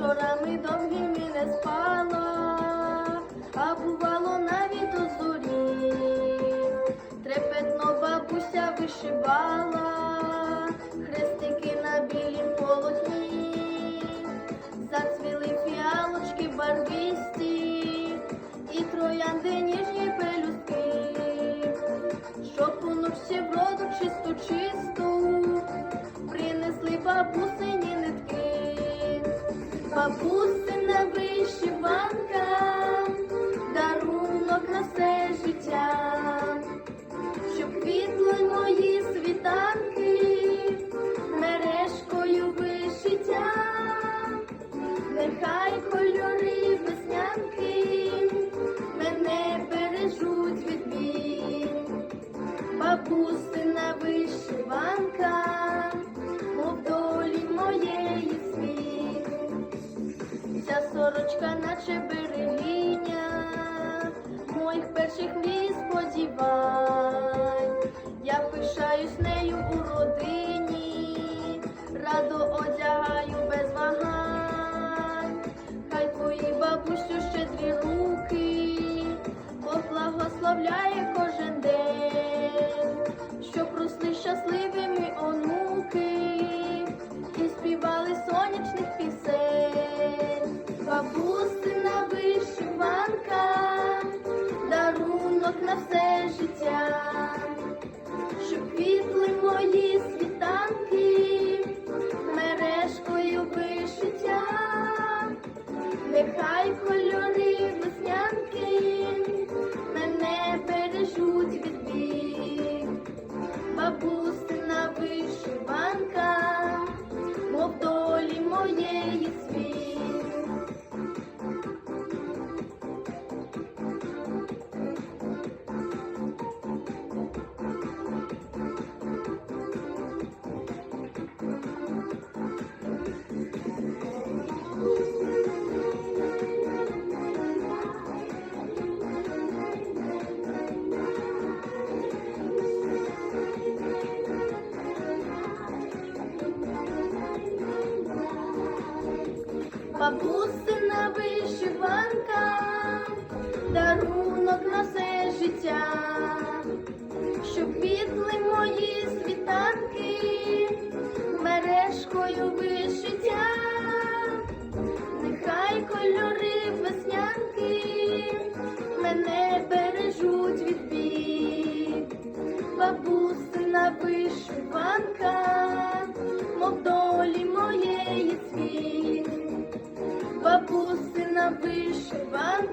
Вечорами довгими не спала, а бувало навіть у зорі. Трепетно бабуся вишивала, хрестики на білім полотні, зацвіли фіалочки барвисті, і троянди ніжні пелюстки, щоб уночі вроду чисту чисту, принесли нитки. Бабусина вишиванка, дарунок на все життя, сорочка, наче берегиня, моїх перших мрій сподівань. Я пишаюсь нею у родині, радо одягаю без вагань. Хай твої бабусю щедрі руки, поблагословляє кожен життя, щоб квітли мої світанки, мережкою вишиття, нехай Бабусина вишиванка, дарунок на все життя, щоб квітли вишиванка,